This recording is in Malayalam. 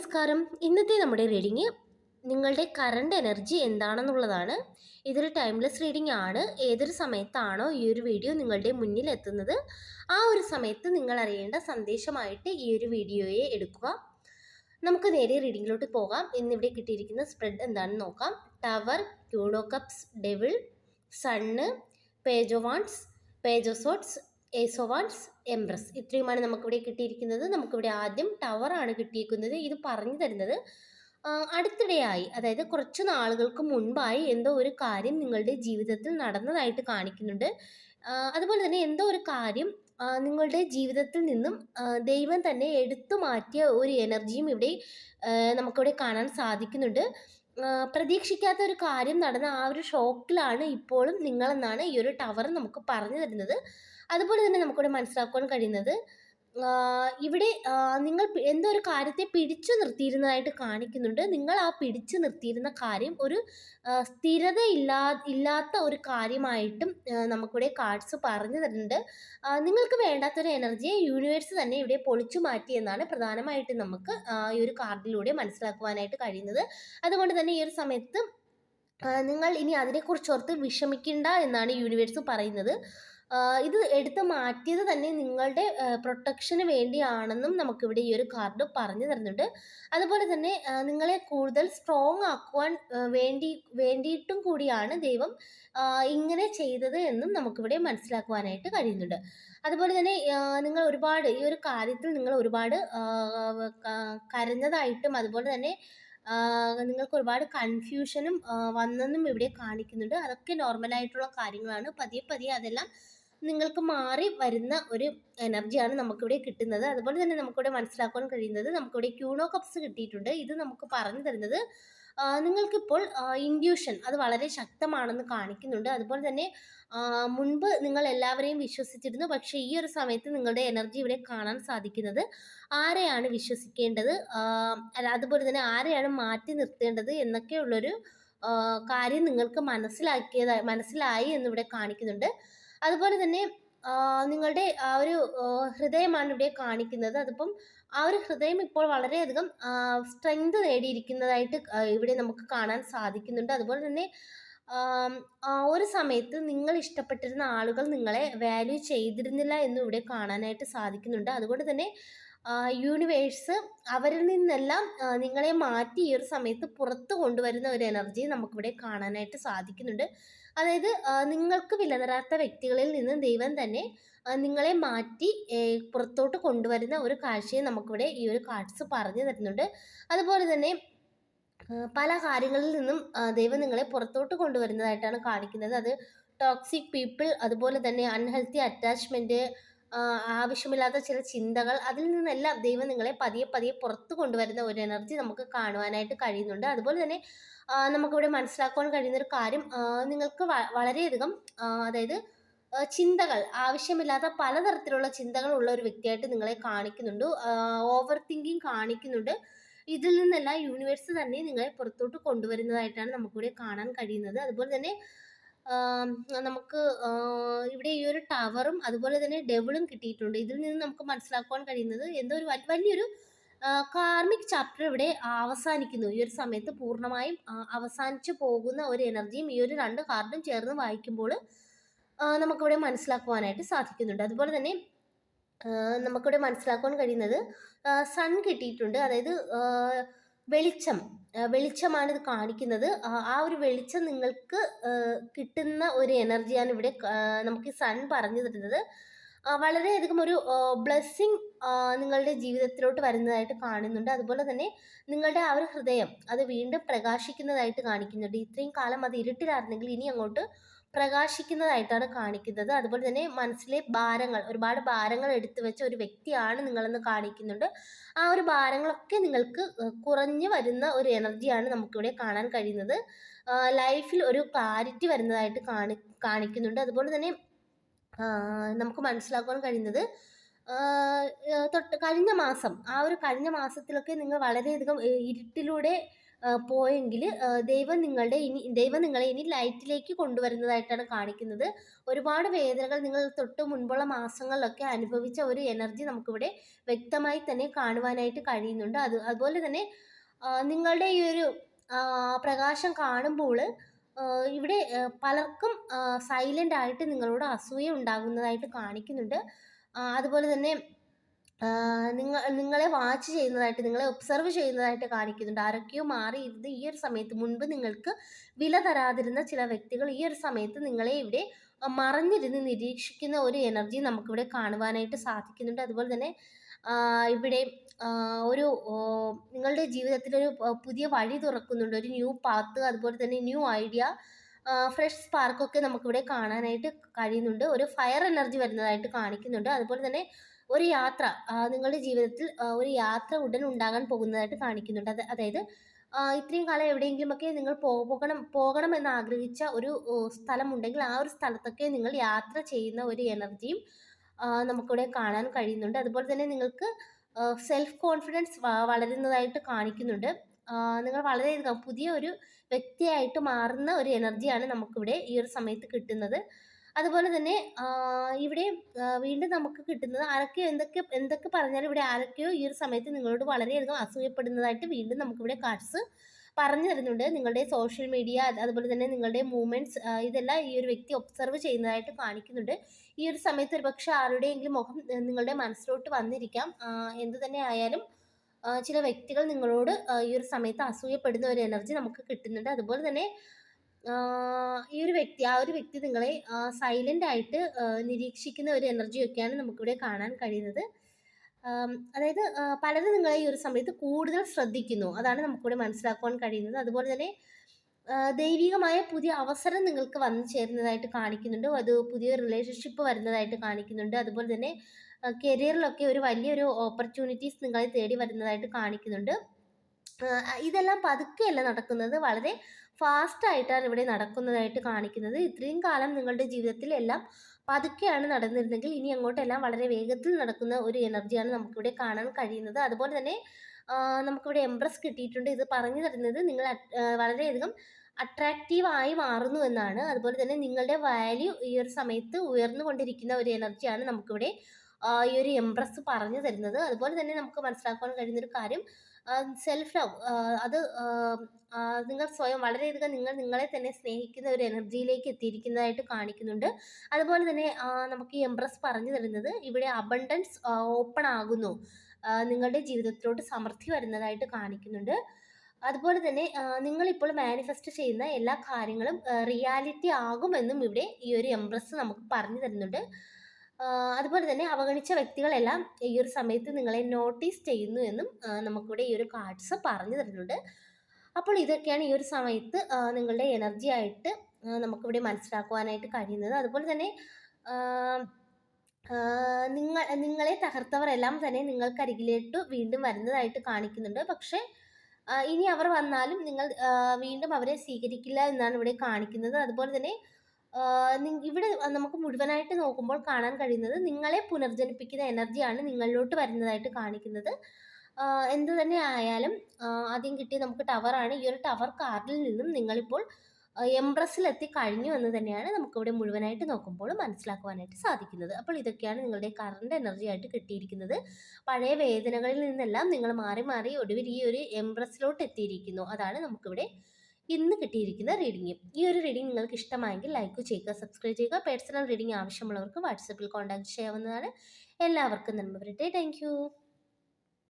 നമസ്കാരം. ഇന്നത്തെ നമ്മുടെ റീഡിങ് നിങ്ങളുടെ കറണ്ട് എനർജി എന്താണെന്നുള്ളതാണ്. ഇതൊരു ടൈംലെസ് റീഡിംഗ് ആണ്. ഏതൊരു സമയത്താണോ ഈ ഒരു വീഡിയോ നിങ്ങളുടെ മുന്നിൽ എത്തുന്നത്. ആ ഒരു സമയത്ത് നിങ്ങൾ അറിയേണ്ട സന്ദേശമായിട്ട് ഈ ഒരു വീഡിയോയെ എടുക്കുക. നമുക്ക് നേരെ റീഡിങ്ങിലോട്ട് പോകാം. ഇന്നിവിടെ കിട്ടിയിരിക്കുന്ന സ്പ്രെഡ് എന്താണെന്ന് നോക്കാം. Tower queen of cups devil sun page of wands page of swords ace of wands empress ഇത്രയുമാണ് നമുക്കിവിടെ കിട്ടിയിരിക്കുന്നത്. നമുക്കിവിടെ ആദ്യം ടവറാണ് കിട്ടിയിരിക്കുന്നത് ഇത് പറഞ്ഞു തരുന്നത് അടുത്തിടെയായി അതായത് കുറച്ച് നാളുകൾക്ക് മുൻപായി എന്തോ ഒരു കാര്യം നിങ്ങളുടെ ജീവിതത്തിൽ നടന്നതായിട്ട് കാണിക്കുന്നുണ്ട്. അതുപോലെ തന്നെ എന്തോ ഒരു കാര്യം നിങ്ങളുടെ ജീവിതത്തിൽ നിന്നും ദൈവം തന്നെ എടുത്തു മാറ്റിയ ഒരു എനർജിയും ഇവിടെ നമുക്കിവിടെ കാണാൻ സാധിക്കുന്നുണ്ട്. പ്രതീക്ഷിക്കാത്ത ഒരു കാര്യം നടന്ന ആ ഒരു ഷോക്കിലാണ് ഇപ്പോഴും നിങ്ങളെന്നാണ് ഈ ഒരു ടവർ നമുക്ക് പറഞ്ഞു തരുന്നത്. അതുപോലെ തന്നെ നമുക്കിവിടെ മനസ്സിലാക്കുവാൻ കഴിയുന്നത് ഇവിടെ നിങ്ങൾ എന്തോ ഒരു കാര്യത്തെ പിടിച്ചു നിർത്തിയിരുന്നതായിട്ട് കാണിക്കുന്നുണ്ട്. നിങ്ങൾ ആ പിടിച്ചു നിർത്തിയിരുന്ന കാര്യം ഒരു സ്ഥിരത ഇല്ലാ ഇല്ലാത്ത ഒരു കാര്യമായിട്ടും നമുക്കിവിടെ കാർഡ്സ് പറഞ്ഞു തരുന്നുണ്ട്. നിങ്ങൾക്ക് വേണ്ടാത്തൊരു എനർജിയെ യൂണിവേഴ്സ് തന്നെ ഇവിടെ പൊളിച്ചു മാറ്റി എന്നാണ് പ്രധാനമായിട്ടും നമുക്ക് ഈ ഒരു കാർഡിലൂടെ മനസ്സിലാക്കുവാനായിട്ട് കഴിയുന്നത്. അതുകൊണ്ട് തന്നെ ഈ ഒരു സമയത്ത് നിങ്ങൾ ഇനി അതിനെക്കുറിച്ച് ഓർത്ത് വിഷമിക്കേണ്ട എന്നാണ് യൂണിവേഴ്സ് പറയുന്നത്. ഇത് എടുത്ത് മാറ്റിയത് തന്നെ നിങ്ങളുടെ പ്രൊട്ടക്ഷന് വേണ്ടിയാണെന്നും നമുക്കിവിടെ ഈ ഒരു കാർഡ് പറഞ്ഞു തരുന്നുണ്ട്. അതുപോലെ തന്നെ നിങ്ങളെ കൂടുതൽ സ്ട്രോങ് ആക്കുവാൻ വേണ്ടി വേണ്ടിയിട്ടും കൂടിയാണ് ദൈവം ഇങ്ങനെ ചെയ്തത് എന്നും നമുക്കിവിടെ മനസ്സിലാക്കുവാനായിട്ട് കഴിയുന്നുണ്ട്. അതുപോലെ തന്നെ നിങ്ങൾ ഒരുപാട് ഈ ഒരു കാര്യത്തിൽ നിങ്ങൾ ഒരുപാട് കരഞ്ഞതായിട്ടും അതുപോലെ തന്നെ നിങ്ങൾക്ക് ഒരുപാട് കൺഫ്യൂഷനും വന്നെന്നും ഇവിടെ കാണിക്കുന്നുണ്ട്. അതൊക്കെ നോർമലായിട്ടുള്ള കാര്യങ്ങളാണ്. പതിയെ പതിയെ അതെല്ലാം നിങ്ങൾക്ക് മാറി വരുന്ന ഒരു എനർജിയാണ് നമുക്കിവിടെ കിട്ടുന്നത്. അതുപോലെ തന്നെ നമുക്കിവിടെ മനസ്സിലാക്കാൻ കഴിയുന്നത് നമുക്കിവിടെ ക്യൂണോ കപ്സ് കിട്ടിയിട്ടുണ്ട്. ഇത് നമുക്ക് പറഞ്ഞു തരുന്നത് നിങ്ങൾക്കിപ്പോൾ ഇൻഡ്യൂഷൻ അത് വളരെ ശക്തമാണെന്ന് കാണിക്കുന്നുണ്ട്. അതുപോലെ തന്നെ മുൻപ് നിങ്ങൾ എല്ലാവരെയും വിശ്വസിച്ചിരുന്നു. പക്ഷേ ഈ ഒരു സമയത്ത് നിങ്ങളുടെ എനർജി ഇവിടെ കാണാൻ സാധിക്കുന്നത് ആരെയാണ് വിശ്വസിക്കേണ്ടത്? അതുപോലെ തന്നെ ആരെയാണ് മാറ്റി നിർത്തേണ്ടത് എന്നൊക്കെയുള്ളൊരു കാര്യം നിങ്ങൾക്ക് മനസ്സിലാക്കിയതായി മനസ്സിലായി എന്നിവിടെ കാണിക്കുന്നുണ്ട്. അതുപോലെ തന്നെ നിങ്ങളുടെ ആ ഒരു ഹൃദയമാണ് ഇവിടെ കാണിക്കുന്നത്. അതിപ്പം ആ ഒരു ഹൃദയം ഇപ്പോൾ വളരെയധികം സ്ട്രെങ്ത് നേടിയിരിക്കുന്നതായിട്ട് ഇവിടെ നമുക്ക് കാണാൻ സാധിക്കുന്നുണ്ട്. അതുപോലെ തന്നെ ഒരു സമയത്ത് നിങ്ങൾ ഇഷ്ടപ്പെട്ടിരുന്ന ആളുകൾ നിങ്ങളെ വാല്യൂ ചെയ്തിരുന്നില്ല എന്നും ഇവിടെ കാണാനായിട്ട് സാധിക്കുന്നുണ്ട്. അതുകൊണ്ട് തന്നെ യൂണിവേഴ്സ് അവരിൽ നിന്നെല്ലാം നിങ്ങളെ മാറ്റി ഈ ഒരു സമയത്ത് പുറത്ത് കൊണ്ടുവരുന്ന ഒരു എനർജി നമുക്കിവിടെ കാണാനായിട്ട് സാധിക്കുന്നുണ്ട്. അതായത് നിങ്ങൾക്ക് വിലതരാത്ത വ്യക്തികളിൽ നിന്ന് ദൈവം തന്നെ നിങ്ങളെ മാറ്റി പുറത്തോട്ട് കൊണ്ടുവരുന്ന ഒരു കാഴ്ചയെ നമുക്കിവിടെ ഈ ഒരു കാർഡ്സ് പറഞ്ഞു തരുന്നുണ്ട്. അതുപോലെ തന്നെ പല കാര്യങ്ങളിൽ നിന്നും ദൈവം നിങ്ങളെ പുറത്തോട്ട് കൊണ്ടുവരുന്നതായിട്ടാണ് കാണിക്കുന്നത്. അത് ടോക്സിക് പീപ്പിൾ അതുപോലെ തന്നെ അൺഹെൽത്തി അറ്റാച്ച്മെന്റ് ആവശ്യമില്ലാത്ത ചില ചിന്തകൾ അതിൽ നിന്നെല്ലാം ദൈവം നിങ്ങളെ പതിയെ പതിയെ പുറത്ത് കൊണ്ടുവരുന്ന ഒരു എനർജി നമുക്ക് കാണുവാനായിട്ട് കഴിയുന്നുണ്ട്. അതുപോലെ തന്നെ നമുക്കിവിടെ മനസ്സിലാക്കുവാൻ കഴിയുന്ന ഒരു കാര്യം നിങ്ങൾക്ക് വളരെയധികം അതായത് ചിന്തകൾ ആവശ്യമില്ലാത്ത പലതരത്തിലുള്ള ചിന്തകൾ ഉള്ള ഒരു വ്യക്തിയായിട്ട് നിങ്ങളെ കാണിക്കുന്നുണ്ട്. ഓവർ തിങ്കിങ് കാണിക്കുന്നുണ്ട്. ഇതിൽ നിന്നെല്ലാം യൂണിവേഴ്സ് തന്നെ നിങ്ങളെ പുറത്തോട്ട് കൊണ്ടുവരുന്നതായിട്ടാണ് നമുക്കിവിടെ കാണാൻ കഴിയുന്നത്. അതുപോലെ തന്നെ നമുക്ക് ഇവിടെ ഈ ഒരു ടവറും അതുപോലെ തന്നെ ഡെവിളും കിട്ടിയിട്ടുണ്ട്. ഇതിൽ നിന്ന് നമുക്ക് മനസ്സിലാക്കുവാൻ കഴിയുന്നത് എന്തോ ഒരു വലിയൊരു കാർമിക് ചാപ്റ്റർ ഇവിടെ അവസാനിക്കുന്നു. ഈ ഒരു സമയത്ത് പൂർണമായും അവസാനിച്ചു പോകുന്ന ഒരു എനർജിയും ഈ ഒരു രണ്ട് കാർഡും ചേർന്ന് വായിക്കുമ്പോൾ നമുക്കിവിടെ മനസ്സിലാക്കുവാനായിട്ട് സാധിക്കുന്നുണ്ട്. അതുപോലെ തന്നെ നമുക്കിവിടെ മനസ്സിലാക്കുവാൻ കഴിയുന്നത് സൺ കിട്ടിയിട്ടുണ്ട്. അതായത് വെളിച്ചം വെളിച്ചമാണ് ഇത് കാണിക്കുന്നത്. ആ, ഒരു വെളിച്ചം നിങ്ങൾക്ക് കിട്ടുന്ന ഒരു എനർജിയാണ് ഇവിടെ നമുക്ക് സൺ പറഞ്ഞു തരുന്നത്. വളരെയധികം ഒരു ബ്ലെസ്സിങ് നിങ്ങളുടെ ജീവിതത്തിലോട്ട് വരുന്നതായിട്ട് കാണുന്നുണ്ട്. അതുപോലെ തന്നെ നിങ്ങളുടെ ആ ഒരു ഹൃദയം അത് വീണ്ടും പ്രകാശിക്കുന്നതായിട്ട് കാണിക്കുന്നുണ്ട്. ഇത്രയും കാലം അത് ഇരുട്ടിലായിരുന്നെങ്കിൽ ഇനി അങ്ങോട്ട് പ്രകാശിക്കുന്നതായിട്ടാണ് കാണിക്കുന്നത്. അതുപോലെ തന്നെ മനസ്സിലെ ഭാരങ്ങൾ ഒരുപാട് ഭാരങ്ങൾ എടുത്തു വെച്ച ഒരു വ്യക്തിയാണ് നിങ്ങളെന്ന് കാണിക്കുന്നുണ്ട്. ആ ഒരു ഭാരങ്ങളൊക്കെ നിങ്ങൾക്ക് കുറഞ്ഞു വരുന്ന ഒരു എനർജിയാണ് നമുക്കിവിടെ കാണാൻ കഴിയുന്നത്. ലൈഫിൽ ഒരു ക്ലാരിറ്റി വരുന്നതായിട്ട് കാണി കാണിക്കുന്നുണ്ട്. അതുപോലെ തന്നെ നമുക്ക് മനസ്സിലാക്കാൻ കഴിയുന്നത് തൊട്ട് കഴിഞ്ഞ മാസം ആ ഒരു കഴിഞ്ഞ മാസത്തിലൊക്കെ നിങ്ങൾ വളരെയധികം ഇരുട്ടിലൂടെ പോയെങ്കിൽ ദൈവം നിങ്ങളുടെ ഇനി ദൈവം നിങ്ങളെ ഇനി ലൈറ്റിലേക്ക് കൊണ്ടുവരുന്നതായിട്ടാണ് കാണിക്കുന്നത്. ഒരുപാട് വേദനകൾ നിങ്ങൾ തൊട്ട് മുൻപുള്ള മാസങ്ങളിലൊക്കെ അനുഭവിച്ച ഒരു എനർജി നമുക്കിവിടെ വ്യക്തമായി തന്നെ കാണുവാനായിട്ട് കഴിയുന്നുണ്ട്. അത് അതുപോലെ തന്നെ നിങ്ങളുടെ ഈ ഒരു പ്രകാശം കാണുമ്പോൾ ഇവിടെ പലർക്കും സൈലന്റ് ആയിട്ട് നിങ്ങളോട് അസൂയ ഉണ്ടാകുന്നതായിട്ട് കാണിക്കുന്നുണ്ട്. അതുപോലെ തന്നെ നിങ്ങൾ നിങ്ങളെ വാച്ച് ചെയ്യുന്നതായിട്ട് നിങ്ങളെ ഒബ്സർവ് ചെയ്യുന്നതായിട്ട് കാണിക്കുന്നുണ്ട്. ആരൊക്കെയോ മാറി ഇരുന്ന് ഈ ഒരു സമയത്ത് മുൻപ് നിങ്ങൾക്ക് വില തരാതിരുന്ന ചില വ്യക്തികൾ ഈ ഒരു സമയത്ത് നിങ്ങളെ ഇവിടെ മറഞ്ഞിരുന്ന് നിരീക്ഷിക്കുന്ന ഒരു എനർജി നമുക്കിവിടെ കാണുവാനായിട്ട് സാധിക്കുന്നുണ്ട്. അതുപോലെ തന്നെ ഇവിടെ ഒരു നിങ്ങളുടെ ജീവിതത്തിൽ ഒരു പുതിയ വഴി തുറക്കുന്നുണ്ട്. ഒരു ന്യൂ പാത്ത് അതുപോലെ തന്നെ ന്യൂ ഐഡിയ ഫ്രഷ് സ്പാർക്കൊക്കെ നമുക്കിവിടെ കാണാനായിട്ട് കഴിയുന്നുണ്ട്. ഒരു ഫയർ എനർജി വരുന്നതായിട്ട് കാണിക്കുന്നുണ്ട്. അതുപോലെ തന്നെ ഒരു യാത്ര നിങ്ങളുടെ ജീവിതത്തിൽ ഒരു യാത്ര ഉടൻ ഉണ്ടാകാൻ പോകുന്നതായിട്ട് കാണിക്കുന്നുണ്ട്. അത് അതായത് ഇത്രയും കാലം എവിടെയെങ്കിലുമൊക്കെ നിങ്ങൾ പോകണം പോകണം എന്ന് ആഗ്രഹിച്ച ഒരു സ്ഥലമുണ്ടെങ്കിൽ ആ ഒരു സ്ഥലത്തൊക്കെ നിങ്ങൾ യാത്ര ചെയ്യുന്ന ഒരു എനർജിയും നമുക്കിവിടെ കാണാൻ കഴിയുന്നുണ്ട്. അതുപോലെ തന്നെ നിങ്ങൾക്ക് സെൽഫ് കോൺഫിഡൻസ് വളരുന്നതായിട്ട് കാണിക്കുന്നുണ്ട്. നിങ്ങൾ വളരെയധികം പുതിയ ഒരു വ്യക്തിയായിട്ട് മാറുന്ന ഒരു എനർജിയാണ് നമുക്കിവിടെ ഈ ഒരു സമയത്ത് കിട്ടുന്നത്. അതുപോലെ തന്നെ ഇവിടെ വീണ്ടും നമുക്ക് കിട്ടുന്നത് ആരൊക്കെയോ എന്തൊക്കെ എന്തൊക്കെ പറഞ്ഞാലും ഇവിടെ ആരൊക്കെയോ ഈ ഒരു സമയത്ത് നിങ്ങളോട് വളരെയധികം അസൂയപ്പെടുന്നതായിട്ട് വീണ്ടും നമുക്കിവിടെ കാർഡ്സ് പറഞ്ഞു തരുന്നുണ്ട്. നിങ്ങളുടെ സോഷ്യൽ മീഡിയ അതുപോലെ തന്നെ നിങ്ങളുടെ മൂവ്മെന്റ്സ് ഇതെല്ലാം ഈ ഒരു വ്യക്തി ഒബ്സർവ് ചെയ്യുന്നതായിട്ട് കാണിക്കുന്നുണ്ട്. ഈ ഒരു സമയത്ത് ഒരു പക്ഷേ ആരുടെയെങ്കിലും മുഖം നിങ്ങളുടെ മനസ്സിലോട്ട് വന്നിരിക്കാം. എന്തു തന്നെ ആയാലും ചില വ്യക്തികൾ നിങ്ങളോട് ഈ ഒരു സമയത്ത് അസൂയപ്പെടുന്ന ഒരു എനർജി നമുക്ക് കിട്ടുന്നുണ്ട്. അതുപോലെ തന്നെ ഈ ഒരു വ്യക്തി ആ ഒരു വ്യക്തി നിങ്ങളെ സൈലന്റ് ആയിട്ട് നിരീക്ഷിക്കുന്ന ഒരു എനർജി എനർജിയൊക്കെയാണ് നമുക്കിവിടെ കാണാൻ കഴിയുന്നത്. അതായത് പലരും നിങ്ങളെ ഈ ഒരു സമയത്ത് കൂടുതൽ ശ്രദ്ധിക്കുന്നു. അതാണ് നമുക്കിവിടെ മനസ്സിലാക്കുവാൻ കഴിയുന്നത്. അതുപോലെ തന്നെ ദൈവികമായ പുതിയ അവസരം നിങ്ങൾക്ക് വന്നു ചേരുന്നതായിട്ട് കാണിക്കുന്നുണ്ട്. അത് പുതിയ റിലേഷൻഷിപ്പ് വരുന്നതായിട്ട് കാണിക്കുന്നുണ്ട്. അതുപോലെ തന്നെ കരിയറിലൊക്കെ ഒരു വലിയൊരു ഓപ്പർച്യൂണിറ്റീസ് നിങ്ങളെ തേടി വരുന്നതായിട്ട് കാണിക്കുന്നുണ്ട്. ഇതെല്ലാം പതുക്കെയല്ല നടക്കുന്നത്. വളരെ ഫാസ്റ്റ് ആയിട്ടാണ് ഇവിടെ നടക്കുന്നതായിട്ട് കാണിക്കുന്നത്. ഇത്രയും കാലം നിങ്ങളുടെ ജീവിതത്തിൽ എല്ലാം പതുക്കെയാണ് നടന്നിരുന്നെങ്കിൽ ഇനി അങ്ങോട്ടെല്ലാം വളരെ വേഗത്തിൽ നടക്കുന്ന ഒരു എനർജിയാണ് നമുക്കിവിടെ കാണാൻ കഴിയുന്നത്. അതുപോലെ തന്നെ നമുക്കിവിടെ എംപ്രസ് കിട്ടിയിട്ടുണ്ട്. ഇത് പറഞ്ഞു തരുന്നത് നിങ്ങൾ വളരെയധികം അട്രാക്റ്റീവായി മാറുന്നു എന്നാണ്. അതുപോലെ തന്നെ നിങ്ങളുടെ വാല്യൂ ഈ ഒരു സമയത്ത് ഉയർന്നുകൊണ്ടിരിക്കുന്ന ഒരു എനർജിയാണ് നമുക്കിവിടെ ഈ ഒരു എംപ്രസ് പറഞ്ഞു തരുന്നത്. അതുപോലെ തന്നെ നമുക്ക് മനസ്സിലാക്കാൻ കഴിയുന്ന ഒരു കാര്യം സെൽഫ് ലവ് അത് നിങ്ങൾ സ്വയം വളരെയധികം നിങ്ങൾ നിങ്ങളെ തന്നെ സ്നേഹിക്കുന്ന ഒരു എനർജിയിലേക്ക് എത്തിയിരിക്കുന്നതായിട്ട് കാണിക്കുന്നുണ്ട്. അതുപോലെ തന്നെ നമുക്ക് ഈ എംപ്രസ് പറഞ്ഞു തരുന്നത് ഇവിടെ അബണ്ടൻസ് ഓപ്പൺ ആകുന്നു. നിങ്ങളുടെ ജീവിതത്തിലോട്ട് സമൃദ്ധി വരുന്നതായിട്ട് കാണിക്കുന്നുണ്ട്. അതുപോലെ തന്നെ നിങ്ങളിപ്പോൾ മാനിഫെസ്റ്റ് ചെയ്യുന്ന എല്ലാ കാര്യങ്ങളും റിയാലിറ്റി ആകുമെന്നും ഇവിടെ ഈ ഒരു എംപ്രസ് നമുക്ക് പറഞ്ഞു തരുന്നുണ്ട്. അതുപോലെ തന്നെ അവഗണിച്ച വ്യക്തികളെല്ലാം ഈ ഒരു സമയത്ത് നിങ്ങളെ നോട്ടീസ് ചെയ്യുന്നു എന്നും നമുക്കിവിടെ ഈ ഒരു കാർഡ്സ് പറഞ്ഞു തരുന്നുണ്ട്. അപ്പോൾ ഇതൊക്കെയാണ് ഈ ഒരു സമയത്ത് നിങ്ങളുടെ എനർജി ആയിട്ട് നമുക്കിവിടെ മനസ്സിലാക്കുവാനായിട്ട് കഴിയുന്നത്. അതുപോലെ തന്നെ നിങ്ങൾ നിങ്ങളെ തകർത്തവരെല്ലാം തന്നെ നിങ്ങൾക്കരികിലേക്ക് വീണ്ടും വരുന്നതായിട്ട് കാണിക്കുന്നുണ്ട്. പക്ഷേ ഇനി അവർ വന്നാലും നിങ്ങൾ വീണ്ടും അവരെ സ്വീകരിക്കില്ല എന്നാണ് ഇവിടെ കാണിക്കുന്നത്. അതുപോലെ തന്നെ ഇവിടെ നമുക്ക് മുഴുവനായിട്ട് നോക്കുമ്പോൾ കാണാൻ കഴിയുന്നത് നിങ്ങളെ പുനർജനിപ്പിക്കുന്ന എനർജിയാണ് നിങ്ങളിലോട്ട് വരുന്നതായിട്ട് കാണിക്കുന്നത്. എന്ത് തന്നെ ആയാലും ആദ്യം കിട്ടിയ നമുക്ക് ടവറാണ് ഈ ഒരു ടവർ കാർഡിൽ നിന്നും നിങ്ങളിപ്പോൾ എംബ്രസിലെത്തി കഴിഞ്ഞു എന്ന് തന്നെയാണ് നമുക്കിവിടെ മുഴുവനായിട്ട് നോക്കുമ്പോൾ മനസ്സിലാക്കുവാനായിട്ട് സാധിക്കുന്നത്. അപ്പോൾ ഇതൊക്കെയാണ് നിങ്ങളുടെ കറണ്ട് എനർജി ആയിട്ട് കിട്ടിയിരിക്കുന്നത്. പഴയ വേദനകളിൽ നിന്നെല്ലാം നിങ്ങൾ മാറി മാറി ഒടുവിൽ ഈ ഒരു എംബ്രസിലോട്ട് എത്തിയിരിക്കുന്നു. അതാണ് നമുക്കിവിടെ ഇന്ന് കിട്ടിയിരിക്കുന്ന റീഡിംഗ് ഈ ഒരു റീഡിംഗ് നിങ്ങൾക്ക് ഇഷ്ടമായെങ്കിൽ ലൈക്ക് ചെയ്യുക സബ്സ്ക്രൈബ് ചെയ്യുക. പേഴ്സണൽ റീഡിംഗ് ആവശ്യമുള്ളവർക്ക് വാട്സപ്പിൽ കോൺടാക്ട് ചെയ്യാവുന്നതാണ്. എല്ലാവർക്കും നന്മ വരട്ടെ താങ്ക്